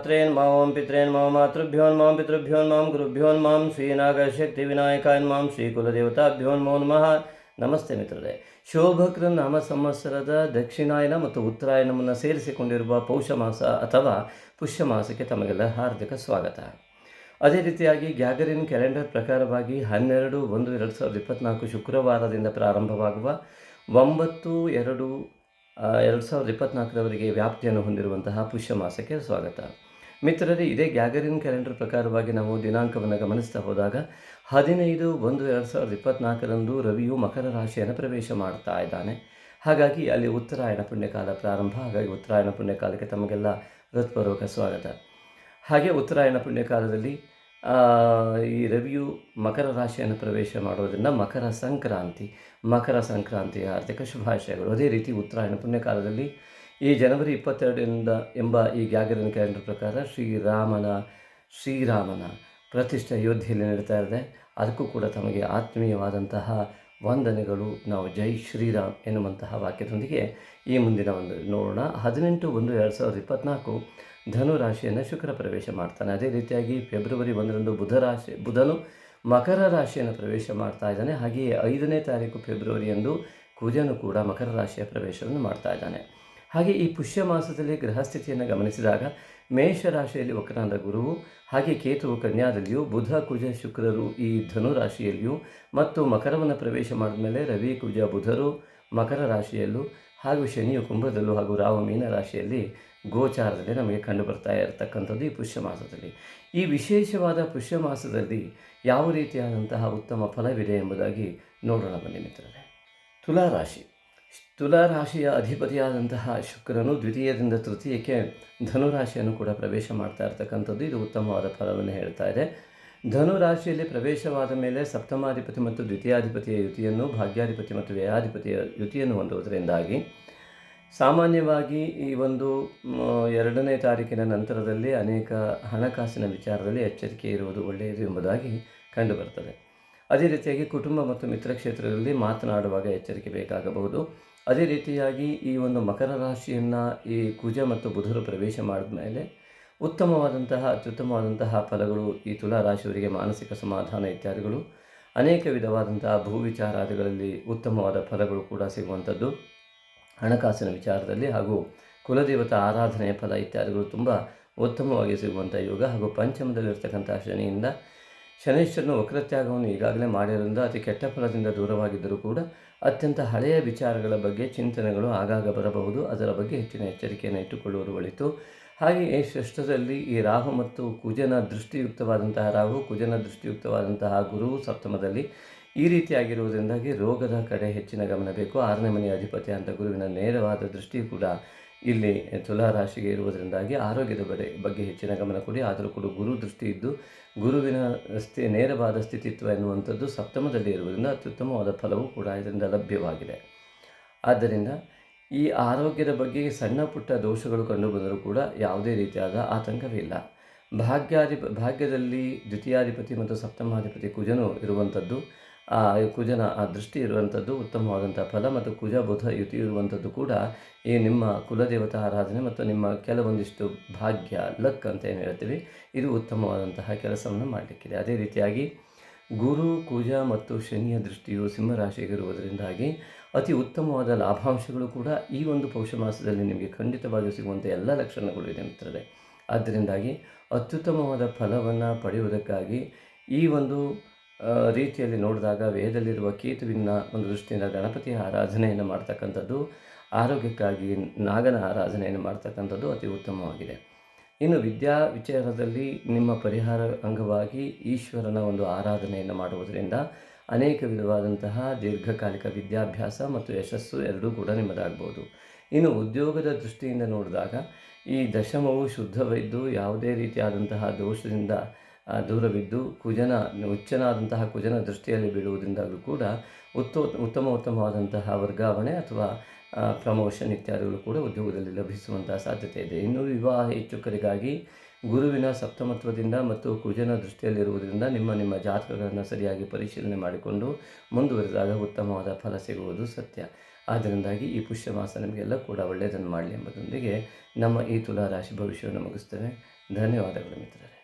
ಮಾತ್ರೇನ್ಮ ಓಂ ಪಿತ್ರೇನ್ಮ ಮಾತೃಭ್ಯೋನ್ಮಾಂ ಪಿತೃಭ್ಯೋನ್ಮಾಂ ಮಾಂ ಶ್ರೀನಾಗಶಕ್ತಿ ಮಾಂ ಶ್ರೀ ಕುಲದೇವತಾಭ್ಯೋನ್ಮೋ ನಮಃ ನಮಸ್ತೆ ಮಿತ್ರರೇ ಶೋಭಕ್ರ ನಾಮ ಸಂವತ್ಸರದ ದಕ್ಷಿಣಾಯನ ಮತ್ತು ಉತ್ತರಾಯಣವನ್ನು ಸೇರಿಸಿಕೊಂಡಿರುವ ಪೌಷ ಮಾಸ ಅಥವಾ ಪುಷ್ಯ ಮಾಸಕ್ಕೆ ತಮಗೆಲ್ಲ ಹಾರ್ದಿಕ ಸ್ವಾಗತ। ಅದೇ ರೀತಿಯಾಗಿ ಗ್ಯಾಗರಿನ್ ಕ್ಯಾಲೆಂಡರ್ ಪ್ರಕಾರವಾಗಿ ಹನ್ನೆರಡು, ಒಂದು, ಎರಡು ಸಾವಿರದ ಇಪ್ಪತ್ತ್ನಾಲ್ಕು ಶುಕ್ರವಾರದಿಂದ ಪ್ರಾರಂಭವಾಗುವ ಒಂಬತ್ತು, ಎರಡು ಎರಡು ಸಾವಿರದ ಇಪ್ಪತ್ತ್ನಾಲ್ಕರವರೆಗೆ ವ್ಯಾಪ್ತಿಯನ್ನು ಹೊಂದಿರುವಂತಹ ಪುಷ್ಯ ಮಾಸಕ್ಕೆ ಸ್ವಾಗತ। ಮಿತ್ರರೇ, ಇದೇ ಗ್ಯಾಗರಿನ್ ಕ್ಯಾಲೆಂಡರ್ ಪ್ರಕಾರವಾಗಿ ನಾವು ದಿನಾಂಕವನ್ನು ಗಮನಿಸ್ತಾ ಹೋದಾಗ ಹದಿನೈದು ಒಂದು ಎರಡು ಸಾವಿರದ ಇಪ್ಪತ್ನಾಲ್ಕರಂದು ರವಿಯು ಮಕರ ರಾಶಿಯನ್ನು ಪ್ರವೇಶ ಮಾಡ್ತಾ ಇದ್ದಾನೆ. ಹಾಗಾಗಿ ಅಲ್ಲಿ ಉತ್ತರಾಯಣ ಪುಣ್ಯಕಾಲ ಪ್ರಾರಂಭ, ಹಾಗಾಗಿ ಉತ್ತರಾಯಣ ಪುಣ್ಯಕಾಲಕ್ಕೆ ತಮಗೆಲ್ಲ ಹೃತ್ಪೂರ್ವಕ ಸ್ವಾಗತ. ಹಾಗೆ ಉತ್ತರಾಯಣ ಪುಣ್ಯಕಾಲದಲ್ಲಿ ಈ ರವಿಯು ಮಕರ ರಾಶಿಯನ್ನು ಪ್ರವೇಶ ಮಾಡೋದರಿಂದ ಮಕರ ಸಂಕ್ರಾಂತಿ, ಮಕರ ಸಂಕ್ರಾಂತಿಯ ಆರ್ಥಿಕ ಶುಭಾಶಯಗಳು. ಅದೇ ರೀತಿ ಉತ್ತರಾಯಣ ಪುಣ್ಯಕಾಲದಲ್ಲಿ ಈ ಜನವರಿ ಇಪ್ಪತ್ತೆರಡರಿಂದ ಎಂಬ ಈ ಗ್ಯಾಗರಿನ ಕ್ಯಾಲೆಂಡರ್ ಪ್ರಕಾರ ಶ್ರೀರಾಮನ ಶ್ರೀರಾಮನ ಪ್ರತಿಷ್ಠೆ ಅಯೋಧ್ಯೆಯಲ್ಲಿ ನಡೀತಾ ಇದೆ. ಅದಕ್ಕೂ ಕೂಡ ತಮಗೆ ಆತ್ಮೀಯವಾದಂತಹ ವಂದನೆಗಳು. ನಾವು ಜೈ ಶ್ರೀರಾಮ್ ಎನ್ನುವಂತಹ ವಾಕ್ಯದೊಂದಿಗೆ ಈ ಮುಂದಿನ ಒಂದು ನೋಡೋಣ. ಹದಿನೆಂಟು ಒಂದು ಎರಡು ಸಾವಿರದ ಇಪ್ಪತ್ತ್ನಾಲ್ಕು ಧನು ರಾಶಿಯನ್ನು ಶುಕ್ರ ಪ್ರವೇಶ ಮಾಡ್ತಾನೆ. ಅದೇ ರೀತಿಯಾಗಿ ಫೆಬ್ರವರಿ ಒಂದರಂದು ಬುಧ ರಾಶಿ, ಬುಧನು ಮಕರ ರಾಶಿಯನ್ನು ಪ್ರವೇಶ ಮಾಡ್ತಾ ಇದ್ದಾನೆ. ಹಾಗೆಯೇ ಐದನೇ ತಾರೀಕು ಫೆಬ್ರವರಿಯಂದು ಕುಜನು ಕೂಡ ಮಕರ ರಾಶಿಯ ಪ್ರವೇಶವನ್ನು ಮಾಡ್ತಾ ಇದ್ದಾನೆ. ಹಾಗೆ ಈ ಪುಷ್ಯ ಮಾಸದಲ್ಲಿ ಗ್ರಹಸ್ಥಿತಿಯನ್ನು ಗಮನಿಸಿದಾಗ ಮೇಷ ರಾಶಿಯಲ್ಲಿ ವಕ್ರಾಂತ ಗುರುವು ಹಾಗೆ ಕೇತುವು ಕನ್ಯಾದಲ್ಲಿಯೂ ಬುಧ, ಕುಜ, ಶುಕ್ರರು ಈ ಧನು ರಾಶಿಯಲ್ಲಿಯೂ ಮತ್ತು ಮಕರವನ್ನು ಪ್ರವೇಶ ಮಾಡಿದ ಮೇಲೆ ರವಿ, ಕುಜ, ಬುಧರು ಮಕರ ರಾಶಿಯಲ್ಲೂ ಹಾಗೂ ಶನಿಯು ಕುಂಭದಲ್ಲೂ ಹಾಗೂ ರಾವ ಮೀನ ರಾಶಿಯಲ್ಲಿ ಗೋಚಾರದಲ್ಲಿ ನಮಗೆ ಕಂಡು ಬರ್ತಾ ಇರತಕ್ಕಂಥದ್ದು ಈ ಪುಷ್ಯ ಮಾಸದಲ್ಲಿ ಈ ವಿಶೇಷವಾದ ಪುಷ್ಯ ಮಾಸದಲ್ಲಿ ಯಾವ ರೀತಿಯಾದಂತಹ ಉತ್ತಮ ಫಲವಿದೆ ಎಂಬುದಾಗಿ ನೋಡೋಣ ಬನ್ನಿ ಮಿತ್ರರೇ. ತುಲಾರಾಶಿ. ತುಲಾರಾಶಿಯ ಅಧಿಪತಿಯಾದಂತಹ ಶುಕ್ರನು ದ್ವಿತೀಯದಿಂದ ತೃತೀಯಕ್ಕೆ ಧನುರಾಶಿಯನ್ನು ಕೂಡ ಪ್ರವೇಶ ಮಾಡ್ತಾ ಇರತಕ್ಕಂಥದ್ದು ಇದು ಉತ್ತಮವಾದ ಫಲವನ್ನು ಹೇಳ್ತಾ ಇದೆ. ಧನುರಾಶಿಯಲ್ಲಿ ಪ್ರವೇಶವಾದ ಮೇಲೆ ಸಪ್ತಮಾಧಿಪತಿ ಮತ್ತು ದ್ವಿತೀಯಾಧಿಪತಿಯ ಯುತಿಯನ್ನು, ಭಾಗ್ಯಾಧಿಪತಿ ಮತ್ತು ವ್ಯಯಾಧಿಪತಿಯ ಯುತಿಯನ್ನು ಹೊಂದುವುದರಿಂದಾಗಿ ಸಾಮಾನ್ಯವಾಗಿ ಈ ಒಂದು ಎರಡನೇ ತಾರೀಕಿನ ನಂತರದಲ್ಲಿ ಅನೇಕ ಹಣಕಾಸಿನ ವಿಚಾರದಲ್ಲಿ ಎಚ್ಚರಿಕೆ ಇರುವುದು ಒಳ್ಳೆಯದು ಎಂಬುದಾಗಿ ಕಂಡುಬರ್ತದೆ. ಅದೇ ರೀತಿಯಾಗಿ ಕುಟುಂಬ ಮತ್ತು ಮಿತ್ರ ಕ್ಷೇತ್ರದಲ್ಲಿ ಮಾತನಾಡುವಾಗ ಎಚ್ಚರಿಕೆ ಬೇಕಾಗಬಹುದು. ಅದೇ ರೀತಿಯಾಗಿ ಈ ಒಂದು ಮಕರ ರಾಶಿಯನ್ನು ಈ ಕುಜ ಮತ್ತು ಬುಧರು ಪ್ರವೇಶ ಮಾಡಿದ ಮೇಲೆ ಉತ್ತಮವಾದಂತಹ, ಅತ್ಯುತ್ತಮವಾದಂತಹ ಫಲಗಳು ಈ ತುಲಾ ರಾಶಿಯವರಿಗೆ ಮಾನಸಿಕ ಸಮಾಧಾನ ಇತ್ಯಾದಿಗಳು, ಅನೇಕ ವಿಧವಾದಂತಹ ಭೂ ವಿಚಾರಾದಿಗಳಲ್ಲಿ ಉತ್ತಮವಾದ ಫಲಗಳು ಕೂಡ ಸಿಗುವಂಥದ್ದು. ಹಣಕಾಸಿನ ವಿಚಾರದಲ್ಲಿ ಹಾಗೂ ಕುಲದೇವತಾ ಆರಾಧನೆಯ ಫಲ ಇತ್ಯಾದಿಗಳು ತುಂಬ ಉತ್ತಮವಾಗಿ ಸಿಗುವಂಥ ಯೋಗ ಹಾಗೂ ಪಂಚಮದಲ್ಲಿರ್ತಕ್ಕಂಥ ಶನಿಯಿಂದ ಶನೇಶ್ವರನ ವಕ್ರತ್ಯಾಗವನ್ನು ಈಗಾಗಲೇ ಮಾಡಿರೋದ್ರಿಂದ ಅತಿ ಕೆಟ್ಟ ಫಲದಿಂದ ದೂರವಾಗಿದ್ದರೂ ಕೂಡ ಅತ್ಯಂತ ಹಳೆಯ ವಿಚಾರಗಳ ಬಗ್ಗೆ ಚಿಂತನೆಗಳು ಆಗಾಗ ಬರಬಹುದು. ಅದರ ಬಗ್ಗೆ ಹೆಚ್ಚಿನ ಎಚ್ಚರಿಕೆಯನ್ನು ಇಟ್ಟುಕೊಳ್ಳುವುದು ಒಳಿತು. ಹಾಗೆಯೇ ಶ್ರೇಷ್ಠದಲ್ಲಿ ಈ ರಾಹು ಮತ್ತು ಕುಜನ ದೃಷ್ಟಿಯುಕ್ತವಾದಂತಹ ರಾಹು, ಕುಜನ ದೃಷ್ಟಿಯುಕ್ತವಾದಂತಹ ಗುರು ಸಪ್ತಮದಲ್ಲಿ ಈ ರೀತಿಯಾಗಿರುವುದರಿಂದಾಗಿ ರೋಗದ ಕಡೆ ಹೆಚ್ಚಿನ ಗಮನ ಬೇಕು. ಆರನೇ ಮನೆಯ ಅಧಿಪತಿ ಅಂತ ಗುರುವಿನ ನೇರವಾದ ದೃಷ್ಟಿ ಕೂಡ ಇಲ್ಲಿ ತುಲಾ ರಾಶಿಗೆ ಇರುವುದರಿಂದಾಗಿ ಆರೋಗ್ಯದ ಬಡೆ ಬಗ್ಗೆ ಹೆಚ್ಚಿನ ಗಮನ ಕೊಡಿ. ಆದರೂ ಕೂಡ ಗುರು ದೃಷ್ಟಿ ಇದ್ದು, ಗುರುವಿನ ಸ್ಥಿ ನೇರವಾದ ಸ್ಥಿತಿತ್ವ ಎನ್ನುವಂಥದ್ದು ಸಪ್ತಮದಲ್ಲಿ ಇರುವುದರಿಂದ ಅತ್ಯುತ್ತಮವಾದ ಫಲವೂ ಕೂಡ ಇದರಿಂದ ಲಭ್ಯವಾಗಿದೆ. ಆದ್ದರಿಂದ ಈ ಆರೋಗ್ಯದ ಬಗ್ಗೆ ಸಣ್ಣ ಪುಟ್ಟ ದೋಷಗಳು ಕಂಡುಬಂದರೂ ಕೂಡ ಯಾವುದೇ ರೀತಿಯಾದ ಆತಂಕವಿಲ್ಲ ಭಾಗ್ಯಾಧಿಪ ಭಾಗ್ಯದಲ್ಲಿ ದ್ವಿತೀಯಾಧಿಪತಿ ಮತ್ತು ಸಪ್ತಮಾಧಿಪತಿ ಕುಜನು ಇರುವಂಥದ್ದು ಆ ಕುಜನ ಆ ದೃಷ್ಟಿ ಇರುವಂಥದ್ದು ಉತ್ತಮವಾದಂಥ ಫಲ ಮತ್ತು ಕುಜ, ಬುಧ, ಯುತಿ ಇರುವಂಥದ್ದು ಕೂಡ ಈ ನಿಮ್ಮ ಕುಲದೇವತಾ ಆರಾಧನೆ ಮತ್ತು ನಿಮ್ಮ ಕೆಲವೊಂದಿಷ್ಟು ಭಾಗ್ಯ, ಲಕ್ ಅಂತ ಏನು ಹೇಳ್ತೀವಿ, ಇದು ಉತ್ತಮವಾದಂತಹ ಕೆಲಸವನ್ನು ಮಾಡಲಿಕ್ಕಿದೆ. ಅದೇ ರೀತಿಯಾಗಿ ಗುರು, ಕುಜ ಮತ್ತು ಶನಿಯ ದೃಷ್ಟಿಯು ಸಿಂಹರಾಶಿಗಿರುವುದರಿಂದಾಗಿ ಅತಿ ಉತ್ತಮವಾದ ಲಾಭಾಂಶಗಳು ಕೂಡ ಈ ಒಂದು ಪೌಷ ಮಾಸದಲ್ಲಿ ನಿಮಗೆ ಖಂಡಿತವಾಗಿಯೂ ಸಿಗುವಂಥ ಎಲ್ಲ ಲಕ್ಷಣಗಳು ಇದೆ ಮಿತ್ರರೇ ಆದ್ದರಿಂದಾಗಿ ಅತ್ಯುತ್ತಮವಾದ ಫಲವನ್ನು ಪಡೆಯುವುದಕ್ಕಾಗಿ ಈ ಒಂದು ರೀತಿಯಲ್ಲಿ ನೋಡಿದಾಗ ವೇದದಲ್ಲಿರುವ ಕೇತುವಿನ ಒಂದು ದೃಷ್ಟಿಯಿಂದ ಗಣಪತಿಯ ಆರಾಧನೆಯನ್ನು ಮಾಡ್ತಕ್ಕಂಥದ್ದು, ಆರೋಗ್ಯಕ್ಕಾಗಿ ನಾಗನ ಆರಾಧನೆಯನ್ನು ಮಾಡ್ತಕ್ಕಂಥದ್ದು ಅತಿ ಉತ್ತಮವಾಗಿದೆ. ಇನ್ನು ವಿದ್ಯಾ ವಿಚಾರದಲ್ಲಿ ನಿಮ್ಮ ಪರಿಹಾರ ಅಂಗವಾಗಿ ಈಶ್ವರನ ಒಂದು ಆರಾಧನೆಯನ್ನು ಮಾಡುವುದರಿಂದ ಅನೇಕ ವಿಧವಾದಂತಹ ದೀರ್ಘಕಾಲಿಕ ವಿದ್ಯಾಭ್ಯಾಸ ಮತ್ತು ಯಶಸ್ಸು ಎರಡೂ ಕೂಡ ನಿಮ್ಮದಾಗ್ಬೋದು. ಇನ್ನು ಉದ್ಯೋಗದ ದೃಷ್ಟಿಯಿಂದ ನೋಡಿದಾಗ ಈ ದಶಮವು ಶುದ್ಧವಿದ್ದು ಯಾವುದೇ ರೀತಿಯಾದಂತಹ ದೋಷದಿಂದ ದೂರವಿದ್ದು ಕುಜನ ಉಚ್ಚನಾದಂತಹ ಕುಜನ ದೃಷ್ಟಿಯಲ್ಲಿ ಬೀಳುವುದರಿಂದಾಗಲೂ ಕೂಡ ಉತ್ತ, ಉತ್ತಮ ಉತ್ತಮವಾದಂತಹ ವರ್ಗಾವಣೆ ಅಥವಾ ಪ್ರಮೋಷನ್ ಇತ್ಯಾದಿಗಳು ಕೂಡ ಉದ್ಯೋಗದಲ್ಲಿ ಲಭಿಸುವಂತಹ ಸಾಧ್ಯತೆ ಇದೆ. ಇನ್ನು ವಿವಾಹ ಇಚ್ಛುಕರಿಗಾಗಿ ಗುರುವಿನ ಸಪ್ತಮತ್ವದಿಂದ ಮತ್ತು ಕುಜನ ದೃಷ್ಟಿಯಲ್ಲಿರುವುದರಿಂದ ನಿಮ್ಮ ನಿಮ್ಮ ಜಾತಕಗಳನ್ನು ಸರಿಯಾಗಿ ಪರಿಶೀಲನೆ ಮಾಡಿಕೊಂಡು ಮುಂದುವರೆದಾಗ ಉತ್ತಮವಾದ ಫಲ ಸಿಗುವುದು ಸತ್ಯ. ಆದ್ದರಿಂದಾಗಿ ಈ ಪುಷ್ಯ ಮಾಸ ನಮಗೆಲ್ಲ ಕೂಡ ಒಳ್ಳೆಯದನ್ನು ಮಾಡಲಿ ಎಂಬುದರೊಂದಿಗೆ ನಮ್ಮ ಈ ತುಲಾ ರಾಶಿ ಭವಿಷ್ಯವನ್ನು ಮುಗಿಸ್ತೇವೆ. ಧನ್ಯವಾದಗಳು ಮಿತ್ರರೇ.